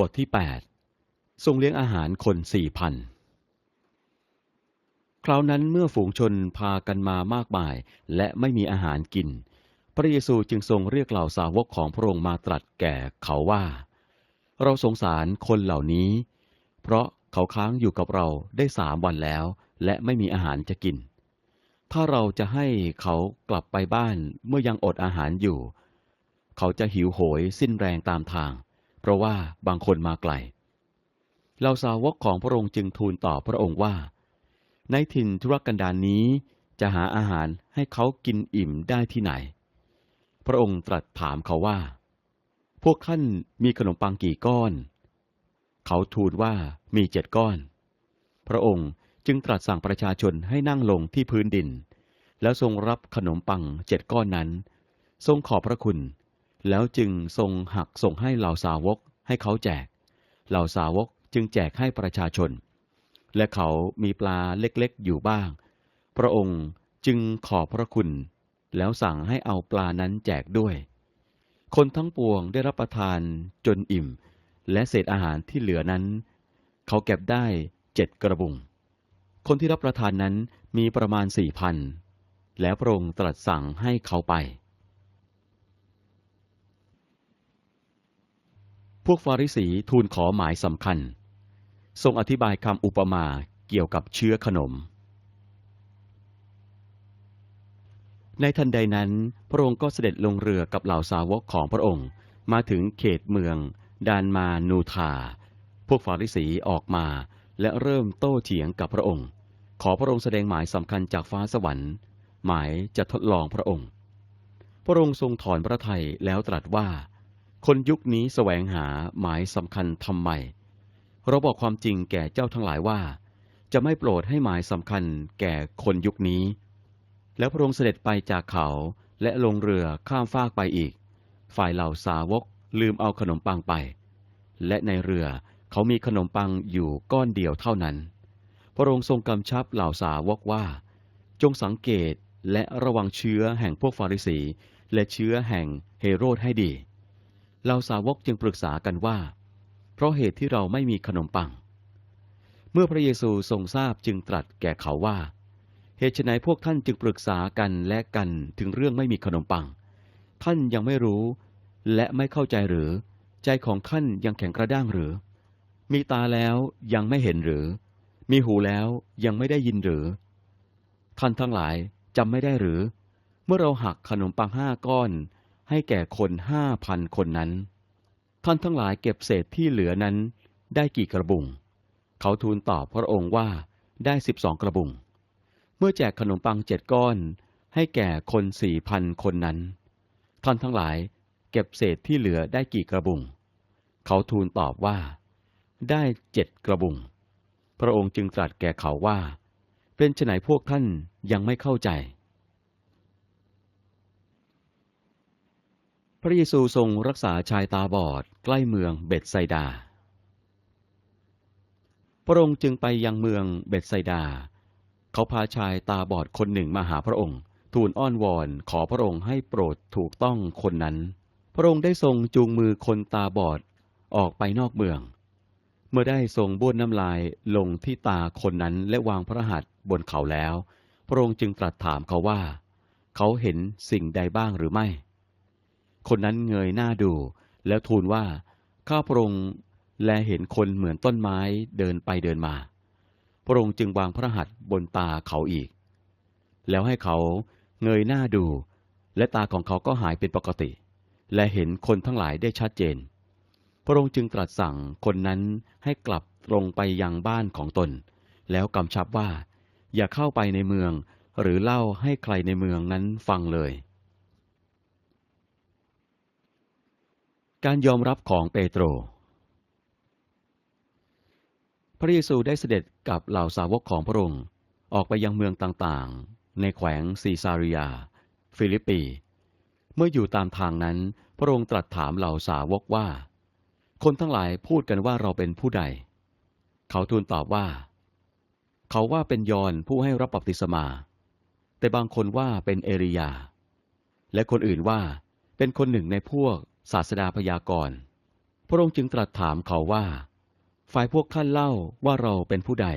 บทที่ 8 ทรงเลี้ยงอาหารคนสี่พัน คราวนั้นเมื่อฝูงชนพากันมามากมาย และไม่มีอาหารกิน พระเยซูจึงทรงเรียกเหล่าสาวกของพระองค์มาตรัสแก่เขาว่า เราสงสารคนเหล่านี้ เพราะเขาค้างอยู่กับเราได้สามวันแล้ว และไม่มีอาหารจะกิน ถ้าเราจะให้เขากลับไปบ้านเมื่อยังอดอาหารอยู่ เขาจะหิวโหยสิ้นแรงตามทาง เพราะว่าบางคนมาไกลเราสาวกของพระองค์จึงทูลต่อพระองค์ว่า ในถิ่นธุรกันดารนนี้จะหาอาหารให้เขากินอิ่มได้ที่ไหน พระองค์ตรัสถามเขาว่า พวกท่านมีขนมปังกี่ก้อน เขาทูลว่ามีเจ็ดก้อน พระองค์จึงตรัสสั่งประชาชนให้นั่งลงที่พื้นดิน แล้วทรงรับขนมปังเจ็ดก้อนนั้น ทรงขอบพระคุณ แล้วจึงทรงหักส่งให้เหล่าสาวกให้เขาแจก เหล่าสาวกจึงแจกให้ประชาชน และเขามีปลาเล็กๆอยู่บ้าง พระองค์จึงขอบพระคุณ แล้วสั่งให้เอาปลานั้นแจกด้วย คนทั้งปวงได้รับประทานจนอิ่ม และเศษอาหารที่เหลือนั้น เขาเก็บได้เจ็ดกระบุง คนที่รับประทานนั้นมีประมาณสี่พัน แล้วพระองค์ตรัสสั่งให้เขาไป พวกฟาริสีทูลขอหมายสำคัญ ทรงอธิบายคำอุปมาเกี่ยวกับเชื้อขนม ในทันใดนั้น พระองค์ก็เสด็จลงเรือกับเหล่าสาวกของพระองค์ มาถึงเขตเมือง ดานมานูทาพวกฟาริสีออกมาและเริ่มโต้เถียงกับพระองค์ ขอพระองค์แสดงหมายสำคัญจากฟ้าสวรรค์ หมายจะทดลองพระองค์ พระองค์ทรงถอนพระทัยแล้วตรัสว่า คนยุคนี้แสวงหาหมายสำคัญทำไม เราบอกความจริงแก่เจ้าทั้งหลายว่า จะไม่โปรดให้หมายสำคัญแก่คนยุคนี้ แล้วพระองค์เสด็จไปจากเขาและลงเรือข้ามฟากไปอีก ฝ่ายเหล่าสาวกลืมเอาขนมปังไป และในเรือเขามีขนมปังอยู่ก้อนเดียวเท่านั้น พระองค์ทรงกำชับเหล่าสาวกว่า จงสังเกตและระวังเชื้อแห่งพวกฟาริสี และเชื้อแห่งเฮโรดให้ดี เหล่าสาวกจึงปรึกษากันว่า เพราะเหตุที่เราไม่มีขนมปัง เมื่อพระเยซูทรงทราบจึงตรัสแก่เขาว่า เหตุไฉนพวกท่านจึงปรึกษากันและกันถึงเรื่องไม่มีขนมปัง ท่านยังไม่รู้ และไม่เข้าใจหรือ ใจของท่านยังแข็งกระด้างหรือ มีตาแล้วยังไม่เห็นหรือ มีหูแล้วยังไม่ได้ยินหรือ ท่านทั้งหลายจำไม่ได้หรือ เมื่อเราหักขนมปังห้าก้อน ให้แก่คนห้าพันคนนั้น ท่านทั้งหลายเก็บเศษที่เหลือนั้นได้กี่กระบุง เขาทูลตอบพระองค์ว่าได้สิบสองกระบุง เมื่อแจกขนมปังเจ็ดก้อนให้แก่คนสี่พันคนนั้น ท่านทั้งหลายเก็บเศษที่เหลือได้กี่กระบุง เขาทูลตอบว่า ได้เจ็ดกระบุง พระองค์จึงตรัสแก่เขาว่า เป็นไฉนพวกท่านยังไม่เข้าใจ พระเยซูทรงรักษาชายตาบอดใกล้เมืองเบตไซดา พระองค์จึงไปยังเมืองเบตไซดา เขาพาชายตาบอดคนหนึ่งมาหาพระองค์ ทูลอ้อนวอนขอพระองค์ให้โปรดถูกต้องคนนั้น พระองค์ได้ทรงจูงมือคนตาบอดออกไปนอกเมือง เมื่อได้ทรงบ้วนน้ำลายลงที่ตาคนนั้นและวางพระหัตถ์บนเขาแล้ว พระองค์จึงตรัสถามเขาว่า เขาเห็นสิ่งใดบ้างหรือไม่ คนนั้นเงยหน้าดู แล้วทูลว่าข้าพระองค์แลเห็นคนเหมือนต้นไม้เดินไปเดินมา พระองค์จึงวางพระหัตถ์บนตาเขาอีก แล้วให้เขาเงยหน้าดู และตาของเขาก็หายเป็นปกติ และเห็นคนทั้งหลายได้ชัดเจน พระองค์จึงตรัสสั่งคนนั้นให้กลับตรงไปยังบ้านของตน แล้วกำชับว่า อย่าเข้าไปในเมือง หรือเล่าให้ใครในเมืองนั้นฟังเลย การยอมรับของเปโตร พระเยซูได้เสด็จกับเหล่าสาวกของพระองค์ ออกไปยังเมืองต่างๆ ในแขวงซีซาริยา ฟิลิปปี เมื่ออยู่ตามทางนั้น พระองค์ตรัสถามเหล่าสาวกว่า คนทั้งหลายพูดกันว่าเราเป็นผู้ใด เขาทูลตอบว่า เขาว่าเป็นยอนผู้ให้รับบัพติศมา แต่บางคนว่าเป็นเอริยา และคนอื่นว่าเป็นคนหนึ่งในพวก ศาสดาพยากรณ์พระองค์จึงตรัสถามเขาว่า ฝ่ายพวกท่านเล่าว่าเราเป็นผู้ใด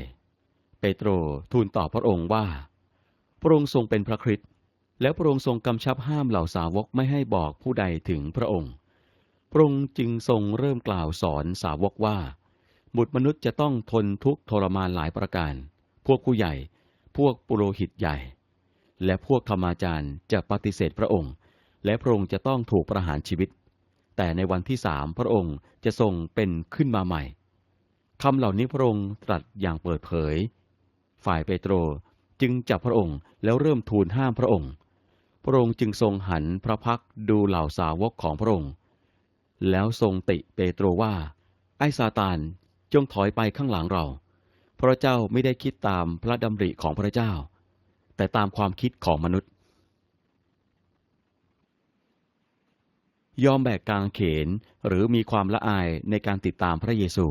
เปโตรทูลตอบพระองค์ว่า พระองค์ทรงเป็นพระคริสต์แล้วพระองค์ทรงกำชับห้ามเหล่าสาวกไม่ให้บอกผู้ใดถึงพระองค์ พระองค์จึงทรงเริ่มกล่าวสอนสาวกว่า บุตรมนุษย์จะต้องทนทุกข์ทรมานหลายประการ พวกผู้ใหญ่ พวกปุโรหิตใหญ่ และพวกธรรมาจารย์จะปฏิเสธพระองค์ และพระองค์จะต้องถูกประหารชีวิต แต่ในวันที่สามพระองค์จะทรงเป็นขึ้นมาใหม่คำเหล่านี้พระองค์ตรัสอย่างเปิดเผย ฝ่ายเปโตรจึงจับพระองค์แล้วเริ่มทูลห้ามพระองค์ พระองค์จึงทรงหันพระพักดูเหล่าสาวกของพระองค์ แล้วทรงติเปโตรว่า ไอ้ซาตานจงถอยไปข้างหลังเรา เพราะเจ้าไม่ได้คิดตามพระดำริของพระเจ้า แต่ตามความคิดของมนุษย์ ยอมแบกกางเขนหรือมีความละอายในการติดตามพระเยซู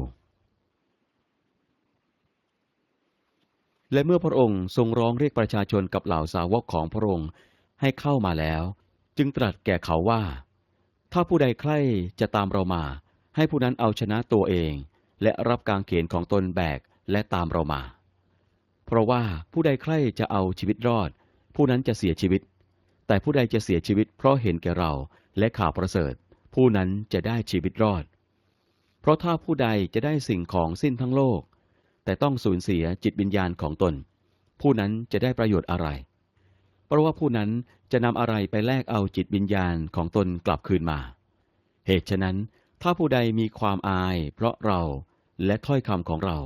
และเมื่อพระองค์ทรงร้องเรียกประชาชนกับเหล่าสาวกของพระองค์ให้เข้ามาแล้ว จึงตรัสแก่เขาว่า ถ้าผู้ใดใคร่จะตามเรามา ให้ผู้นั้นเอาชนะตัวเอง และรับกางเขนของตนแบกและตามเรามา เพราะว่าผู้ใดใคร่จะเอาชีวิตรอด ผู้นั้นจะเสียชีวิต แต่ผู้ใดจะเสียชีวิตเพราะเห็นแก่เรา และข่าวประเสริฐ ผู้นั้นจะได้ชีวิตรอด เพราะถ้าผู้ใดจะได้สิ่งของสิ้นทั้งโลก แต่ต้องสูญเสียจิตวิญญาณของตน ผู้นั้นจะได้ประโยชน์อะไร เพราะว่าผู้นั้นจะนำอะไรไปแลกเอาจิตวิญญาณของตนกลับคืนมา เหตุฉะนั้น ถ้าผู้ใดมีความอาย เพราะเราและถ้อยคำของเรา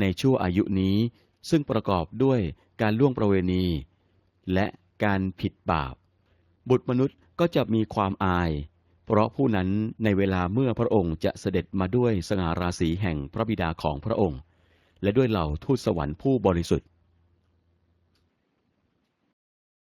ในชั่วอายุนี้ซึ่งประกอบด้วยการล่วงประเวณี และการผิดบาป บุตรมนุษย์ก็จะมีความอาย เพราะผู้นั้นในเวลาเมื่อพระองค์จะเสด็จมาด้วยสง่าราศีแห่งพระบิดาของพระองค์ และด้วยเหล่าทูตสวรรค์ผู้บริสุทธิ์